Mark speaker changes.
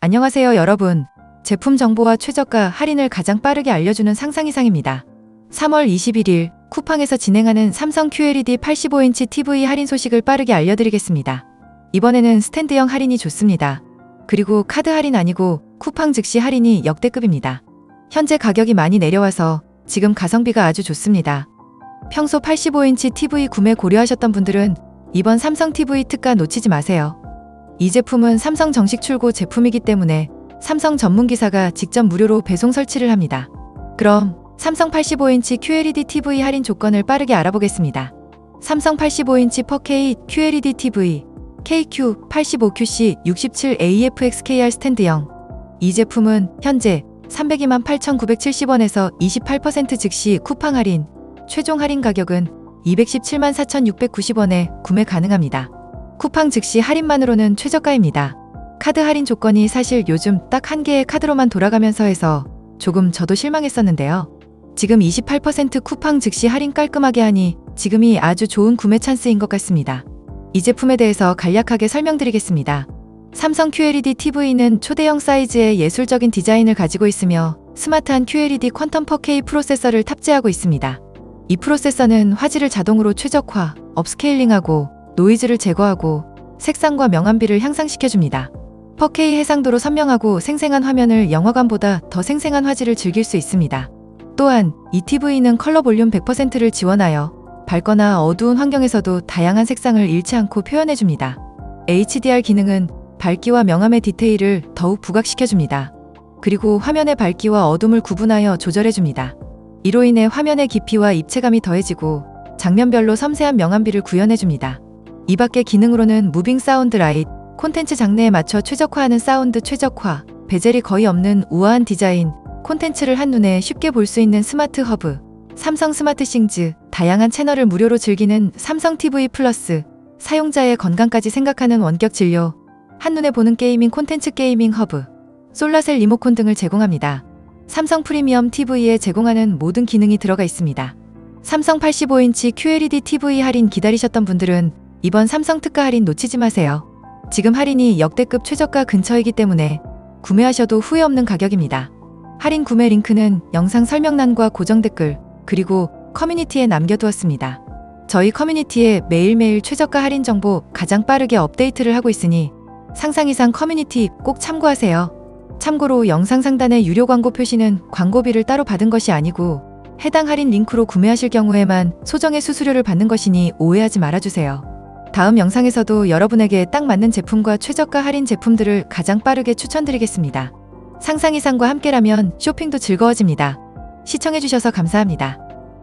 Speaker 1: 안녕하세요, 여러분. 제품 정보와 최저가 할인을 가장 빠르게 알려주는 상상이상입니다. 3월 21일 쿠팡에서 진행하는 삼성 QLED 85인치 TV 할인 소식을 빠르게 알려드리겠습니다. 이번에는 스탠드형 할인이 좋습니다. 그리고 카드 할인 아니고 쿠팡 즉시 할인이 역대급입니다. 현재 가격이 많이 내려와서 지금 가성비가 아주 좋습니다. 평소 85인치 TV 구매 고려하셨던 분들은 이번 삼성 TV 특가 놓치지 마세요. 이 제품은 삼성 정식 출고 제품이기 때문에 삼성 전문 기사가 직접 무료로 배송 설치를 합니다. 그럼 삼성 85인치 QLED TV 할인 조건을 빠르게 알아보겠습니다. 삼성 85인치 4K QLED TV KQ 85QC 67AFXKR 스탠드형 이 제품은 현재 302만 8,970원에서 28% 즉시 쿠팡 할인, 최종 할인 가격은 217만 4,690원에 구매 가능합니다. 쿠팡 즉시 할인만으로는 최저가입니다. 카드 할인 조건이 사실 요즘 딱 한 개의 카드로만 돌아가면서 해서 조금 저도 실망했었는데요. 지금 28% 쿠팡 즉시 할인 깔끔하게 하니 지금이 아주 좋은 구매 찬스인 것 같습니다. 이 제품에 대해서 간략하게 설명드리겠습니다. 삼성 QLED TV는 초대형 사이즈의 예술적인 디자인을 가지고 있으며 스마트한 QLED 퀀텀 4K 프로세서를 탑재하고 있습니다. 이 프로세서는 화질을 자동으로 최적화, 업스케일링하고 노이즈를 제거하고 색상과 명암비를 향상시켜줍니다. 4K 해상도로 선명하고 생생한 화면을 영화관보다 더 생생한 화질을 즐길 수 있습니다. 또한 이 TV는 컬러 볼륨 100%를 지원하여 밝거나 어두운 환경에서도 다양한 색상을 잃지 않고 표현해줍니다. HDR 기능은 밝기와 명암의 디테일을 더욱 부각시켜줍니다. 그리고 화면의 밝기와 어둠을 구분하여 조절해줍니다. 이로 인해 화면의 깊이와 입체감이 더해지고 장면별로 섬세한 명암비를 구현해줍니다. 이 밖의 기능으로는 무빙 사운드 라이트, 콘텐츠 장르에 맞춰 최적화하는 사운드 최적화, 베젤이 거의 없는 우아한 디자인, 콘텐츠를 한눈에 쉽게 볼 수 있는 스마트 허브, 삼성 스마트 싱즈, 다양한 채널을 무료로 즐기는 삼성 TV 플러스, 사용자의 건강까지 생각하는 원격 진료, 한눈에 보는 게이밍 콘텐츠 게이밍 허브, 솔라셀 리모콘 등을 제공합니다. 삼성 프리미엄 TV에 제공하는 모든 기능이 들어가 있습니다. 삼성 85인치 QLED TV 할인 기다리셨던 분들은 이번 삼성 특가 할인 놓치지 마세요. 지금 할인이 역대급 최저가 근처이기 때문에 구매하셔도 후회 없는 가격입니다. 할인 구매 링크는 영상 설명란과 고정 댓글, 그리고 커뮤니티에 남겨두었습니다. 저희 커뮤니티에 매일매일 최저가 할인 정보 가장 빠르게 업데이트를 하고 있으니 상상 이상 커뮤니티 꼭 참고하세요. 참고로 영상 상단의 유료 광고 표시는 광고비를 따로 받은 것이 아니고 해당 할인 링크로 구매하실 경우에만 소정의 수수료를 받는 것이니 오해하지 말아주세요. 다음 영상에서도 여러분에게 딱 맞는 제품과 최저가 할인 제품들을 가장 빠르게 추천드리겠습니다. 상상 이상과 함께라면 쇼핑도 즐거워집니다. 시청해주셔서 감사합니다.